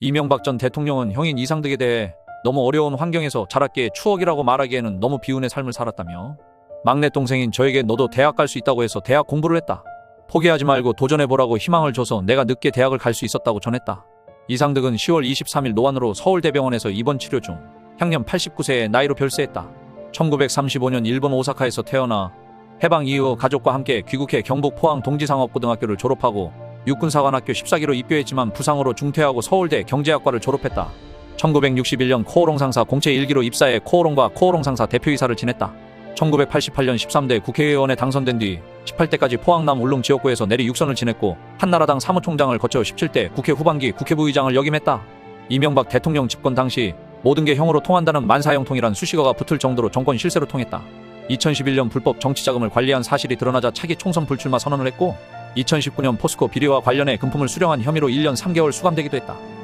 이명박 전 대통령은 형인 이상득에 대해 너무 어려운 환경에서 자랐기에 추억이라고 말하기에는 너무 비운의 삶을 살았다며 막내 동생인 저에게 너도 대학 갈 수 있다고 해서 대학 공부를 했다. 포기하지 말고 도전해보라고 희망을 줘서 내가 늦게 대학을 갈 수 있었다고 전했다. 이상득은 10월 23일 노안으로 서울대병원에서 입원 치료 중 향년 89세의 나이로 별세했다. 1935년 일본 오사카에서 태어나 해방 이후 가족과 함께 귀국해 경북 포항 동지상업고등학교를 졸업하고 육군사관학교 14기로 입교했지만 부상으로 중퇴하고 서울대 경제학과를 졸업했다. 1961년 코오롱 상사 공채 1기로 입사해 코오롱과 코오롱 상사 대표이사를 지냈다. 1988년 13대 국회의원에 당선된 뒤 18대까지 포항남 울릉 지역구에서 내리 육선을 지냈고 한나라당 사무총장을 거쳐 17대 국회 후반기 국회부의장을 역임했다. 이명박 대통령 집권 당시 모든 게 형으로 통한다는 만사형통이란 수식어가 붙을 정도로 정권 실세로 통했다. 2011년 불법 정치자금을 관리한 사실이 드러나자 차기 총선 불출마 선언을 했고 2019년 포스코 비리와 관련해 금품을 수령한 혐의로 1년 3개월 수감되기도 했다.